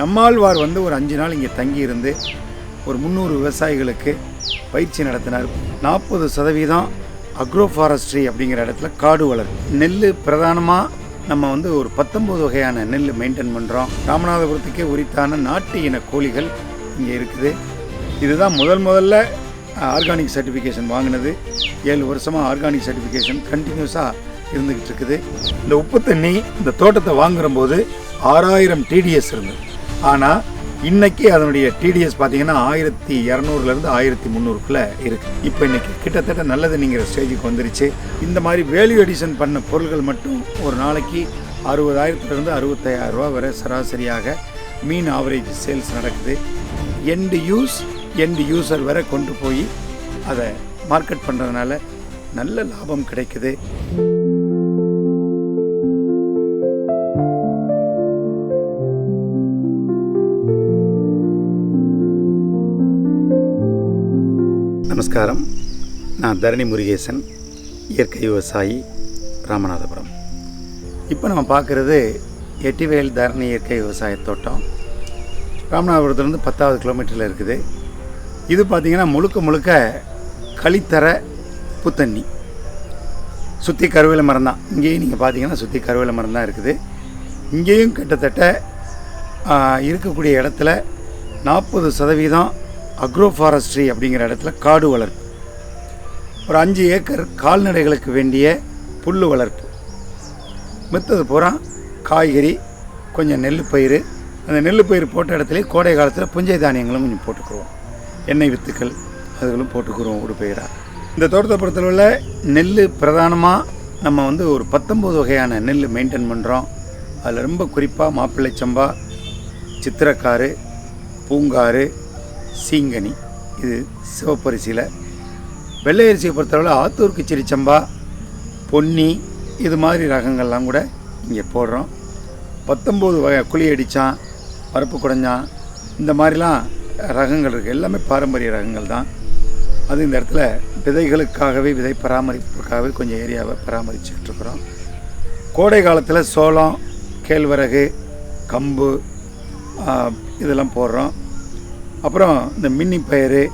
நம்மாழ்வார் வந்து ஒரு அஞ்சு நாள் இங்கே தங்கி இருந்து ஒரு முந்நூறு விவசாயிகளுக்கு பயிற்சி நடத்தினார். நாற்பது சதவீதம் அக்ரோ ஃபாரஸ்ட்ரி அப்படிங்கிற இடத்துல காடு வளர்ப்பு நெல் பிரதானமாக நம்ம வந்து ஒரு பத்தொம்பது வகையான நெல் மெயின்டைன் பண்ணுறோம் ராமநாதபுரத்துக்கே உரித்தான நாட்டு இன கோழிகள் இங்கே இருக்குது. இதுதான் முதல் முதல்ல ஆர்கானிக் சர்டிஃபிகேஷன் வாங்கினது. ஏழு வருஷமாக ஆர்கானிக் சர்டிஃபிகேஷன் கண்டினியூஸாக இருந்துக்கிட்டு இருக்குது. இந்த உப்பு தண்ணி இந்த தோட்டத்தை வாங்குகிற போது ஆறாயிரம் டிடிஎஸ் இருந்தது. ஆனால் இன்னைக்கு அதனுடைய டிடிஎஸ் பார்த்தீங்கன்னா ஆயிரத்தி இரநூறுலேருந்து ஆயிரத்தி முந்நூறுக்குள்ளே இருக்குது இப்போ இன்னைக்கு கிட்டத்தட்ட நல்லது நீங்கள் ஸ்டேஜுக்கு வந்துருச்சு. இந்த மாதிரி வேல்யூ எடிஷன் பண்ண பொருள்கள் மட்டும் ஒரு நாளைக்கு அறுபதாயிரத்துலேருந்து அறுபத்தாயிரம் ரூபா வரை சராசரியாக மீன் ஆவரேஜ் சேல்ஸ் நடக்குது. எண்டு யூஸ் எண்டு யூசர் வரை கொண்டு போய் அதை மார்க்கெட் பண்ணுறதுனால நல்ல லாபம் கிடைக்குது. நமஸ்காரம். நான் தரணி முருகேசன் இயற்கை விவசாயி ராமநாதபுரம். இப்போ நம்ம பார்க்குறது எட்டிவேல் தரணி இயற்கை விவசாய தோட்டம். ராமநாதபுரத்துலேருந்து பத்தாவது கிலோமீட்டரில் இருக்குது. இது பார்த்திங்கன்னா முழுக்க முழுக்க களித்தர புத்தண்ணி. சுற்றி கருவேல மரம் தான். இங்கேயும் நீங்கள் பார்த்தீங்கன்னா சுற்றி கருவேல மரம் தான் இருக்குது. இங்கேயும் கிட்டத்தட்ட இருக்கக்கூடிய இடத்துல நாற்பது சதவீதம் அக்ரோ ஃபாரஸ்ட்ரி அப்படிங்கிற இடத்துல காடு வளர்ப்பு. ஒரு அஞ்சு ஏக்கர் கால்நடைகளுக்கு வேண்டிய புல் வளர்ப்பு. மித்தது பூரா காய்கறி கொஞ்சம் நெல் பயிர் அந்த நெல் பயிர் போட்ட இடத்துல கோடை காலத்தில் புஞ்சை தானியங்களும் கொஞ்சம் போட்டுக்குருவோம் எண்ணெய் வித்துக்கள் அதுகளும் போட்டுக்குருவோம் ஒரு பயிராக இந்த தோட்டத்தை பொறுத்தளவில் நெல் பிரதானமாக நம்ம வந்து ஒரு பத்தொம்பது வகையான நெல் மெயின்டைன் பண்ணுறோம் அதில் ரொம்ப குறிப்பாக மாப்பிள்ளை சம்பா சித்திரக்காரு பூங்காறு சீங்கனி. இது சிவப்பரிசியில். வெள்ளை அரிசியை பொறுத்தளவில் ஆத்தூர் கிச்சடி சம்பா பொன்னி இது மாதிரி ரகங்கள்லாம் கூட இங்கே போடுறோம். பத்தொம்போது வகை குழி அடித்தான் பருப்பு குடஞ்சான் இந்த மாதிரிலாம் ரகங்கள் இருக்குது எல்லாமே பாரம்பரிய ரகங்கள் தான். அது இந்த இடத்துல விதைகளுக்காகவே விதை பராமரிப்புக்காகவே கொஞ்சம் ஏரியாவை பராமரிச்சுட்ருக்குறோம் கோடை காலத்தில் சோளம் கேழ்வரகு கம்பு இதெல்லாம் போடுறோம். அப்புறம் இந்த மின்னி பயிறு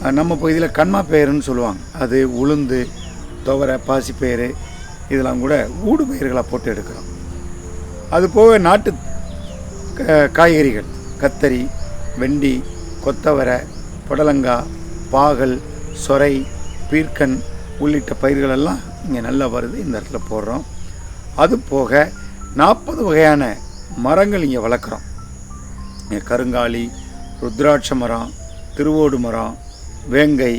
நம்ம பகுதியில் கண்மா பயிறுன்னு சொல்லுவாங்க. அது உளுந்து துவரை பாசிப்பயிறு இதெல்லாம் கூட ஊடு பயிர்களாக போட்டு எடுக்கிறோம். அது போக நாட்டு க- காய்கறிகள் கத்தரி வெண்டி கொத்தவரை புடலங்காய் பாகல் சொரை பீர்க்கன் உள்ளிட்ட பயிர்கள் எல்லாம் இங்கே நல்லா வருது. இந்த இடத்துல போடுறோம். அது போக நாற்பது வகையான மரங்கள் இங்கே வளர்க்குறோம். இங்கே கருங்காலி ருத்ராட்ச மரம் திருவோடு மரம் வேங்கை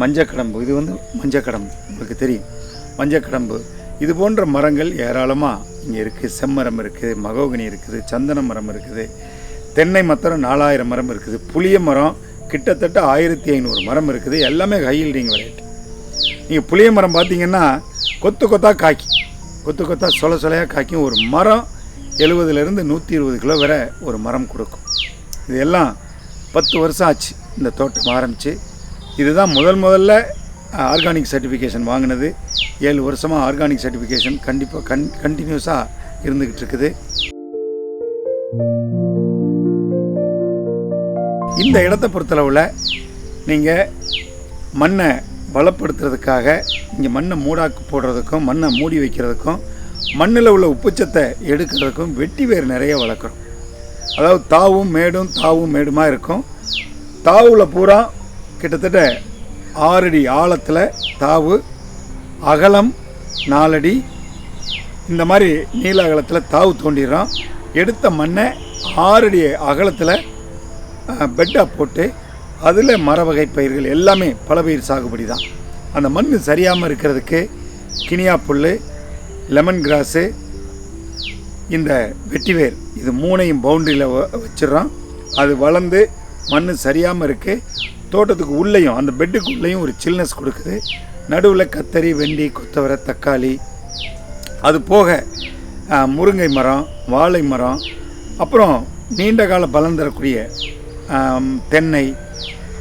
மஞ்சக்கடம்பு. இது வந்து மஞ்சக்கடம்பு உங்களுக்கு தெரியும். மஞ்சக்கடம்பு. இது போன்ற மரங்கள் ஏராளமாக இங்கே இருக்குது செம்மரம் இருக்குது மகோகனி இருக்குது சந்தன மரம் இருக்குது தென்னை மத்தரம் நாலாயிரம் மரம் இருக்குது. புளிய மரம் கிட்டத்தட்ட ஆயிரத்தி ஐநூறு மரம் இருக்குது. எல்லாமே ஹை ஹீல்டிங் வெரைட்டி நீங்கள் புளிய மரம் பார்த்தீங்கன்னா கொத்து கொத்தாக காய்க்கும் கொத்து கொத்தா சொல சொலையாக காய்க்கும் ஒரு மரம் எழுபதுலேருந்து நூற்றி இருபது கிலோ வரை ஒரு மரம் கொடுக்கும். இது எல்லாம் பத்து வருஷம் ஆச்சு இந்த தோட்டம் ஆரம்பித்து இதுதான் முதல் முதல்ல ஆர்கானிக் சர்டிஃபிகேஷன் வாங்கினது. ஏழு வருஷமாக ஆர்கானிக் சர்டிஃபிகேஷன் கண்டிப்பாக கன் கண்டினியூஸாக இருந்துக்கிட்டு இருக்குது. இந்த இடத்த பொறுத்தளவில் நீங்கள் மண்ணை வளப்படுத்துறதுக்காக இங்கே மண்ணை மூடாக்கு போடுறதுக்கும் மண்ணை மூடி வைக்கிறதுக்கும் மண்ணில் உள்ள உப்புச்சத்தை எடுக்கிறதுக்கும் வெட்டி வேர் நிறைய வளர்க்குறோம். அதாவது தாவும் மேடும் தாவும் மேடுமாக இருக்கும். தாவில் பூரா கிட்டத்தட்ட ஆறடி ஆழத்தில் தாவு அகலம் நாலடி. இந்த மாதிரி நீல அகலத்தில் தாவு தோண்டிடுறோம் எடுத்த மண்ணை ஆறடி அகலத்தில் பெட்டாக போட்டு அதில் மர வகை பயிர்கள் எல்லாமே பல பயிர் சாகுபடி தான் அந்த மண் சரியாமல் இருக்கிறதுக்கு கினியா புல் லெமன் கிராஸு இந்த வெட்டிவேர் இது மூணையும் பவுண்டரியில் வச்சிடுறோம் அது வளர்ந்து மண் சரியாமல் இருக்குது தோட்டத்துக்கு உள்ளேயும் அந்த பெட்டுக்கு உள்ளேயும் ஒரு சில்னஸ் கொடுக்குது. நடுவில் கத்தரி வெண்டி கொத்தவரை தக்காளி. அது போக முருங்கை மரம் வாழை மரம். அப்புறம் நீண்ட கால பலன் தரக்கூடிய தென்னை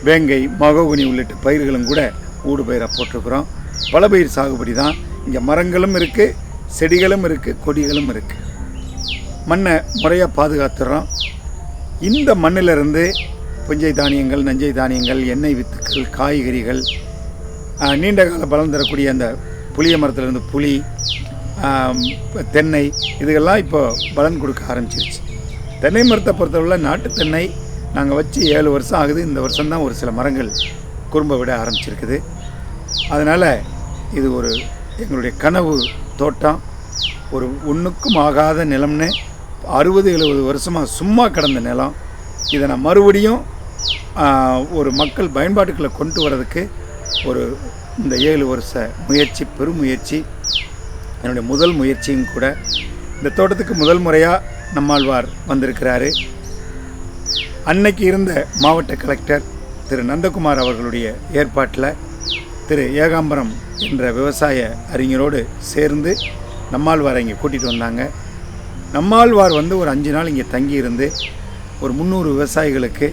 வேங்கை மகோகுனி உள்ளிட்ட பயிர்களும் கூட ஊடு பயிராக போட்டிருக்கிறோம். பல பயிர் சாகுபடி தான் இங்கே மரங்களும் இருக்குது செடிகளும் இருக்குது கொடிகளும் இருக்குது மண்ணை முறையாக பாதுகாத்துறோம். இந்த மண்ணிலிருந்து புஞ்சை தானியங்கள் நஞ்சை தானியங்கள் எண்ணெய் வித்துக்கள் காய்கறிகள் நீண்ட கால பலன் தரக்கூடிய அந்த புளிய மரத்துலேருந்து புளி தென்னை இதுகெல்லாம் இப்போ பலன் கொடுக்க ஆரம்பிச்சிருச்சு. தென்னை மரத்தை பொறுத்தவரை நாட்டு தென்னை நாங்கள் வச்சு ஏழு வருஷம் ஆகுது. இந்த வருஷம்தான் ஒரு சில மரங்கள் குறும்ப விட ஆரம்பிச்சிருக்குது. அதனால் இது ஒரு எங்களுடைய கனவு தோட்டம். ஒரு ஒன்றுக்கும் ஆகாத நிலம்னு அறுபது எழுபது வருஷமாக சும்மா கிடந்த நிலம். இதை நான் மறுபடியும் ஒரு மக்கள் பயன்பாட்டுக்குள்ளே கொண்டு வரதுக்கு ஒரு இந்த ஏழு வருஷ முயற்சி பெருமுயற்சி என்னுடைய முதல் முயற்சியும் கூட இந்த தோட்டத்துக்கு முதல் முறையாக நம்மாழ்வார் வந்திருக்கிறாரு. அன்னைக்கு இருந்த மாவட்ட கலெக்டர் திரு நந்தகுமார் அவர்களுடைய ஏற்பாட்டில் திரு ஏகாம்பரம் என்ற விவசாய அறிஞரோடு சேர்ந்து நம்மாழ்வாரை இங்கே கூட்டிகிட்டு வந்தாங்க. நம்மாழ்வார் வந்து ஒரு அஞ்சு நாள் இங்கே தங்கியிருந்து ஒரு முந்நூறு விவசாயிகளுக்கு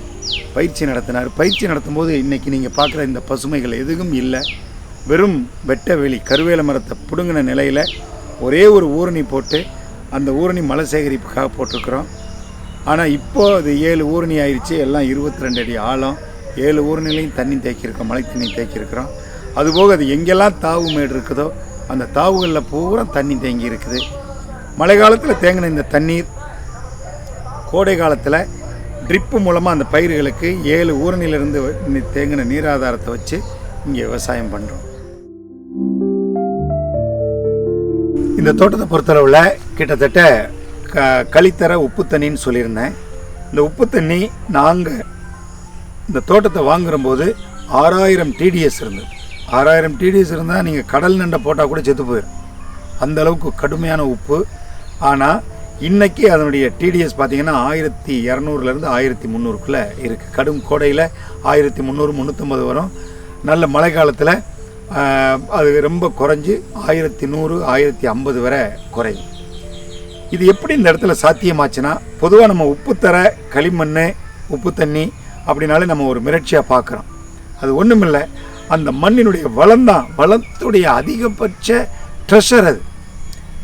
பயிற்சி நடத்தினார். பயிற்சி நடத்தும்போது இன்றைக்கி நீங்கள் பார்க்குற இந்த பசுமைகள் எதுவும் இல்லை. வெறும் வெட்ட வெளி கருவேல மரத்தை பிடுங்கின நிலையில் ஒரே ஒரு ஊரணி போட்டு அந்த ஊரணி மலை சேகரிப்புக்காக போட்டிருக்கிறோம். ஆனால் இப்போ அது ஏழு ஊரணி ஆயிடுச்சு எல்லாம் இருபத்தி ரெண்டு அடி ஆழம். ஏழு ஊரணிலையும் தண்ணி தேக்கியிருக்கோம். மழை தண்ணி தேக்கியிருக்கிறோம். அதுபோக அது எங்கெல்லாம் தாவு மேடு இருக்குதோ அந்த தாவுகளில் பூரா தண்ணி தேங்கி இருக்குது மழை காலத்தில் தேங்கின இந்த தண்ணீர் கோடை காலத்தில் ட்ரிப்பு மூலமாக அந்த பயிர்களுக்கு ஏழு ஊரணிலிருந்து வ- தேங்கின நீராதாரத்தை வச்சு இங்கே விவசாயம் பண்ணுறோம் இந்த தோட்டத்தை பொறுத்தளவில் கிட்டத்தட்ட க கழித்தர உப்பு தண்ணின்னு சொல்லியிருந்தேன். இந்த உப்பு தண்ணி நாங்கள் இந்த தோட்டத்தை வாங்குறம்போது ஆறாயிரம் டிடிஎஸ் இருந்தது. ஆறாயிரம் டிடிஎஸ் இருந்தால் நீங்கள் கடல் நண்டை போட்டால் கூட செத்து போயிடும் அந்த அளவுக்கு கடுமையான உப்பு ஆனால் இன்றைக்கி அதனுடைய டிடிஎஸ் பார்த்திங்கன்னா ஆயிரத்தி இரநூறுலேருந்து ஆயிரத்தி முந்நூறுக்குள்ளே இருக்குது கடும் கோடையில் ஆயிரத்தி முந்நூறு முந்நூற்றம்பது வரும். நல்ல மழை காலத்தில் அது ரொம்ப குறைஞ்சி ஆயிரத்தி நூறு ஆயிரத்தி ஐம்பது வரை குறையும். இது எப்படி இந்த இடத்துல சாத்தியமாச்சுன்னா பொதுவாக நம்ம உப்பு தர களிமண் உப்பு தண்ணி அப்படின்னாலே நம்ம ஒரு மிரட்சியாக பார்க்குறோம் அது ஒன்றுமில்லை அந்த மண்ணினுடைய வளம்தான் வளத்துடைய அதிகபட்ச ட்ரெஷர் அது.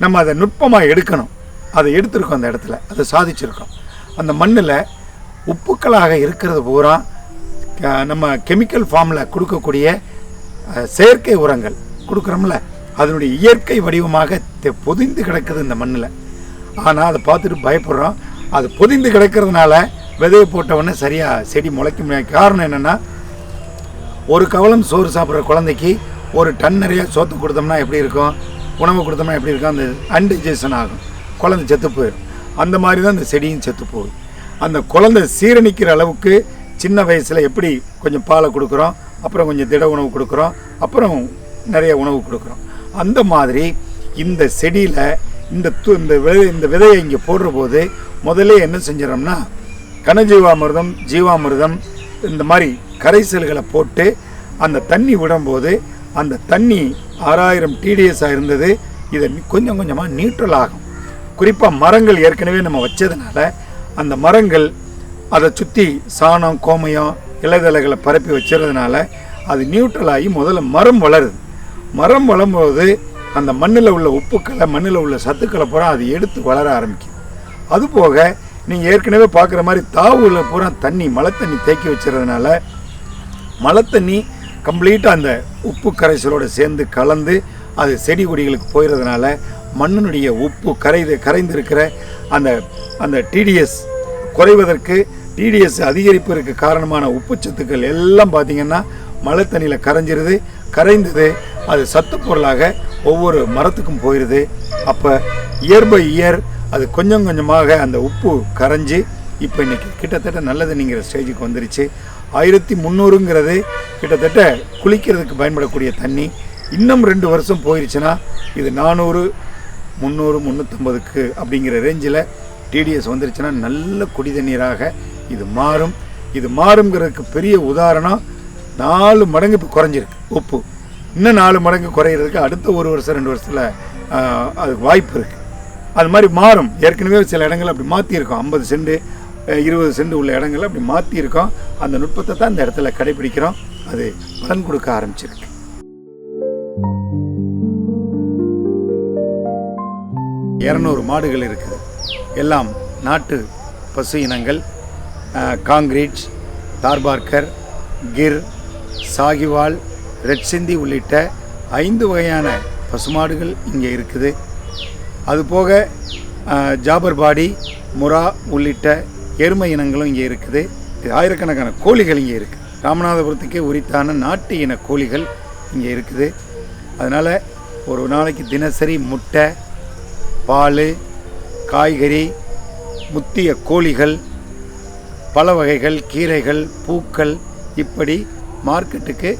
நம்ம அதை நுட்பமாக எடுக்கணும். அதை எடுத்திருக்கோம் அந்த இடத்துல. அதை சாதிச்சிருக்கோம். அந்த மண்ணில் உப்புக்களாக இருக்கிறது பூரா க- நம்ம கெமிக்கல் ஃபார்மில் கொடுக்கக்கூடிய செயற்கை உரங்கள் கொடுக்குறோம்ல அதனுடைய இயற்கை வடிவமாக தெ- பொதிந்து கிடக்குது இந்த மண்ணில். ஆனால் அதை பார்த்துட்டு பயப்படுறோம். அது பொதிந்து கிடக்கிறதுனால விதையை போட்டவொடனே சரியாக செடி முளைக்க முடியாது. காரணம் என்னென்னா ஒரு கவலம் சோறு சாப்பிட்ற குழந்தைக்கு ஒரு டன் நிறைய சோத்து கொடுத்தோம்னா எப்படி இருக்கும்? உணவு கொடுத்தோம்னா எப்படி இருக்கும் அந்த அன்டிஜஷன் ஆகும். குழந்தை செத்து போயிடும். அந்த மாதிரி தான் இந்த செடியும் செத்து போகுது. அந்த குழந்தை சீரணிக்கிற அளவுக்கு சின்ன வயசில் எப்படி கொஞ்சம் பாலை கொடுக்குறோம் அப்புறம் கொஞ்சம் திட உணவு கொடுக்குறோம் அப்புறம் நிறைய உணவு கொடுக்குறோம். அந்த மாதிரி இந்த செடியில் இந்த து இந்த விதை இந்த விதையை இங்கே போடுற போது முதல்ல என்ன செஞ்சிடறோம்னா கனஜீவாமிர்தம் ஜீவாமிர்தம் இந்த மாதிரி கரைசல்களை போட்டு அந்த தண்ணி விடும்போது அந்த தண்ணி ஆறாயிரம் டிடிஎஸ்ஸாக இருந்தது. இதை கொஞ்சம் கொஞ்சமாக நியூட்ரல் ஆகும். குறிப்பாக மரங்கள் ஏற்கனவே நம்ம வச்சதுனால அந்த மரங்கள் அதை சுற்றி சாணம் கோமயம் இலைதலைகளை பரப்பி வச்சுறதுனால அது நியூட்ரல் ஆகி முதல்ல மரம் வளருது. மரம் வளரும்போது அந்த மண்ணில் உள்ள உப்புக்களை மண்ணில் உள்ள சத்துக்களை பூரா அது எடுத்து வளர ஆரம்பிக்கும் அதுபோக நீங்கள் ஏற்கனவே பார்க்குற மாதிரி தாவுல பூரா தண்ணி மழை தண்ணி தேக்கி வச்சுறதுனால மழை தண்ணி கம்ப்ளீட்டாக அந்த உப்பு கரைசலோடு சேர்ந்து கலந்து அது செடி கொடிகளுக்கு போயிடுறதுனால மண்ணினுடைய உப்பு கரைது கரைந்திருக்கிற அந்த அந்த டிடிஎஸ் குறைவதற்கு டிடிஎஸ் அதிகரிப்பதற்கு காரணமான உப்புச்சத்துக்கள் எல்லாம் பார்த்தீங்கன்னா மழை தண்ணியில் கரைஞ்சிருது. கரைந்தது அது சத்து பொருளாக ஒவ்வொரு மரத்துக்கும் போயிடுது அப்போ இயர் பை இயர் அது கொஞ்சம் கொஞ்சமாக அந்த உப்பு கரைஞ்சி இப்போ இன்றைக்கி கிட்டத்தட்ட நல்லதுன்னுங்கிற ஸ்டேஜுக்கு வந்துருச்சு. ஆயிரத்தி முந்நூறுங்கிறது கிட்டத்தட்ட குளிக்கிறதுக்கு பயன்படக்கூடிய தண்ணி. இன்னும் ரெண்டு வருஷம் போயிருச்சுன்னா இது நானூறு முந்நூறு முந்நூற்றம்பதுக்கு அப்படிங்கிற ரேஞ்சில் டிடிஎஸ் வந்துருச்சுன்னா நல்ல குடி தண்ணீராக இது மாறும். இது மாறுங்கிறதுக்கு பெரிய உதாரணம் நாலு மடங்கு இப்போ குறைஞ்சிருக்கு. உப்பு. இன்னும் நாலு மடங்கு குறையிறதுக்கு அடுத்த ஒரு வருஷம் ரெண்டு வருஷத்தில் அதுக்கு வாய்ப்பு இருக்குது அது மாதிரி மாறும். ஏற்கனவே சில இடங்கள் அப்படி மாற்றிருக்கோம் ஐம்பது சென்ட் இருபது சென்ட் உள்ள இடங்களை அப்படி மாற்றியிருக்கோம் அந்த நுட்பத்தை தான் இந்த இடத்துல கடைபிடிக்கிறோம். அது பலன் கொடுக்க ஆரம்பிச்சிருக்கு. இரநூறு மாடுகள் இருக்குது. எல்லாம் நாட்டு பசு இனங்கள் காங்கிரீட் தார்பார்க்கர் கிர் சாகிவால் ரெட் சிந்தி உள்ளிட்ட ஐந்து வகையான பசுமாடுகள் இங்கே இருக்குது. அதுபோக ஜாபர்பாடி முரா உள்ளிட்ட எருமை இனங்களும் இங்கே இருக்குது. ஆயிரக்கணக்கான கோழிகள் இங்கே இருக்குது ராமநாதபுரத்துக்கே உரித்தான நாட்டு இன கோழிகள் இங்கே இருக்குது. அதனால் ஒரு நாளைக்கு தினசரி முட்டை பால் காய்கறி முத்திய கோழிகள் பல வகைகள் கீரைகள் பூக்கள் இப்படி மார்க்கெட்டுக்கு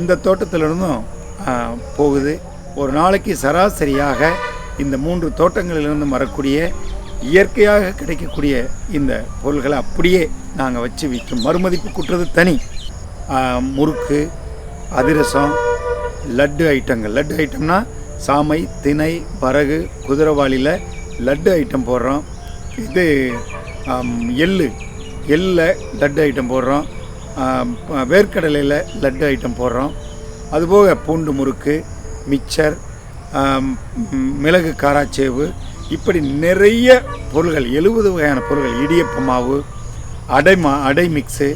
இந்த தோட்டத்திலிருந்தும் போகுது. ஒரு நாளைக்கு சராசரியாக இந்த மூன்று தோட்டங்களிலிருந்து வரக்கூடிய இயற்கையாக கிடைக்கக்கூடிய இந்த பொருள்களை அப்படியே நாங்கள் வச்சு விற்கும் மறுமதிப்பு கூட்டுறது தனி. முறுக்கு அதிரசம் லட்டு ஐட்டங்கள். லட்டு ஐட்டம்னா சாமை திணை வரகு குதிரைவாளியில் லட்டு ஐட்டம் போடுறோம். இது எள்ளு. எள்ளில் லட்டு ஐட்டம் போடுறோம். வேர்க்கடலையில் லட்டு ஐட்டம் போடுறோம். அதுபோக பூண்டு முறுக்கு மிக்சர் மிளகு காராச்சேவு இப்படி நிறைய பொருள்கள் எழுபது வகையான பொருள்கள் இடியப்ப மாவு அடை மா அடை மிக்ஸு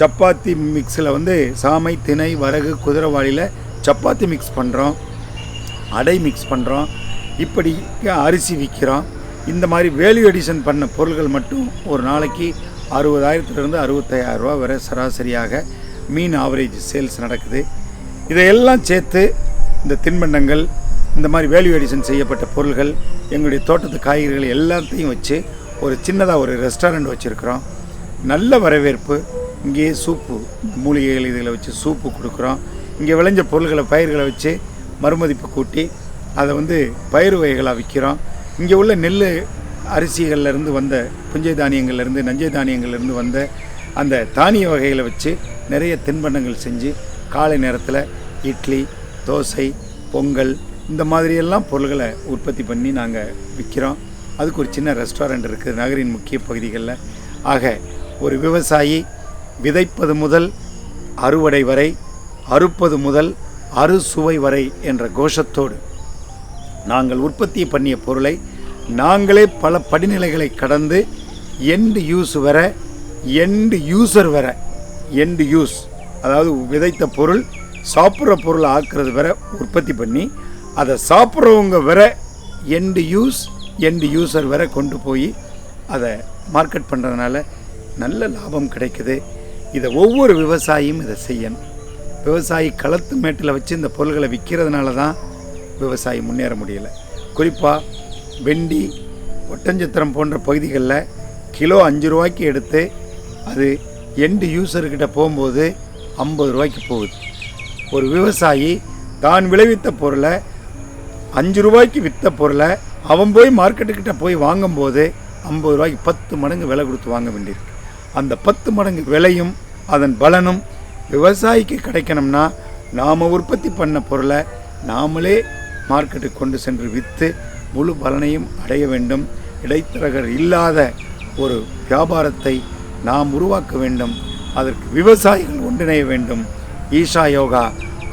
சப்பாத்தி மிக்ஸில் வந்து சாமை திணை வரகு குதிரைவாளியில் சப்பாத்தி மிக்ஸ் பண்ணுறோம் அடை மிக்ஸ் பண்ணுறோம் இப்படி அரிசி விற்கிறோம் இந்த மாதிரி வேல்யூ எடிஷன் பண்ண பொருள்கள் மட்டும் ஒரு நாளைக்கு அறுபதாயிரத்துலேருந்து அறுபத்தாயிரரூபா வரை சராசரியாக மீன் ஆவரேஜ் சேல்ஸ் நடக்குது. இதையெல்லாம் சேர்த்து இந்த தின்பண்டங்கள் இந்த மாதிரி வேல்யூ எடிஷன் செய்யப்பட்ட பொருள்கள் எங்களுடைய தோட்டத்து காய்கறிகள் எல்லாத்தையும் வச்சு ஒரு சின்னதாக ஒரு ரெஸ்டாரண்ட் வச்சுருக்குறோம். நல்ல வரவேற்பு. இங்கேயே சூப்பு மூலிகைகள் இதில் வச்சு சூப்பு கொடுக்குறோம். இங்கே விளைஞ்ச பொருள்களை பயிர்களை வச்சு மறுமதிப்பு கூட்டி அதை வந்து பயிர் வகைகளாக விற்கிறோம் இங்கே உள்ள நெல் அரிசிகள்லேருந்து வந்த புஞ்சை தானியங்கள்லேருந்து நஞ்சை தானியங்கள்லேருந்து வந்த அந்த தானிய வகைகளை வச்சு நிறைய தின்பண்டங்கள் செஞ்சு காலை நேரத்தில் இட்லி தோசை பொங்கல் இந்த மாதிரியெல்லாம் பொருள்களை உற்பத்தி பண்ணி நாங்கள் விற்கிறோம் அதுக்கு ஒரு சின்ன ரெஸ்டாரண்ட் இருக்குது நகரின் முக்கிய பகுதிகளில். ஆக ஒரு விவசாயி விதைப்பது முதல் அறுவடை வரை அறுப்பது முதல் அறுசுவை வரை என்ற கோஷத்தோடு நாங்கள் உற்பத்தி பண்ணிய பொருளை நாங்களே பல படிநிலைகளை கடந்து எண்டு யூஸ் வர எண்டு யூஸர் வர எண்டு யூஸ் அதாவது விதைத்த பொருள் சாப்பிட்ற பொருள் ஆக்குறது வர உற்பத்தி பண்ணி அதை சாப்பிட்றவங்க வர எண்டு யூஸ் எண்டு யூஸர் வர கொண்டு போய் அதை மார்க்கெட் பண்ணுறதுனால நல்ல லாபம் கிடைக்குது. இதை ஒவ்வொரு விவசாயியும் இதை செய்யணும். விவசாயி களத்து மேட்டில் வச்சு இந்த பொருள்களை விற்கிறதுனால தான் விவசாயி முன்னேற முடியல. குறிப்பாக வெண்டி ஒட்டஞ்சத்திரம் போன்ற பகுதிகளில் கிலோ அஞ்சு ரூபாய்க்கு எடுத்து அது எண்டு யூசர்கிட்ட போகும்போது ஐம்பது ரூபாய்க்கு போகுது. ஒரு விவசாயி தான் விளைவித்த பொருளை அஞ்சு ரூபாய்க்கு விற்ற பொருளை அவன் போய் மார்க்கெட்டுக்கிட்ட போய் வாங்கும்போது ஐம்பது ரூபாய்க்கு பத்து மடங்கு விலை கொடுத்து வாங்க வேண்டியிருக்கு. அந்த பத்து மடங்கு விலையும் அதன் பலனும் விவசாயிக்கு கிடைக்கணும்னா நாம் உற்பத்தி பண்ண பொருளை நாமளே மார்க்கெட்டுக்கு கொண்டு சென்று விற்று முழு பலனையும் அடைய வேண்டும். இடைத்தரகர் இல்லாத ஒரு வியாபாரத்தை நாம் உருவாக்க வேண்டும். அதற்கு விவசாயிகள் ஒன்றிணைய வேண்டும். ஈஷா யோகா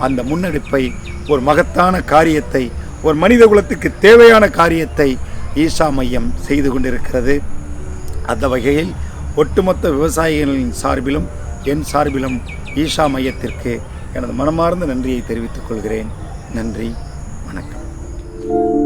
அந்த முன்னெடுப்பை ஒரு மகத்தான காரியத்தை ஒரு மனித குலத்துக்கு தேவையான காரியத்தை ஈஷா மையம் செய்து கொண்டிருக்கிறது. அந்த வகையில் ஒட்டுமொத்த விவசாயிகளின் சார்பிலும் என் சார்பிலும் ஈஷா மையத்திற்கு எனது மனமார்ந்த நன்றியை தெரிவித்துக் கொள்கிறேன். நன்றி வணக்கம்.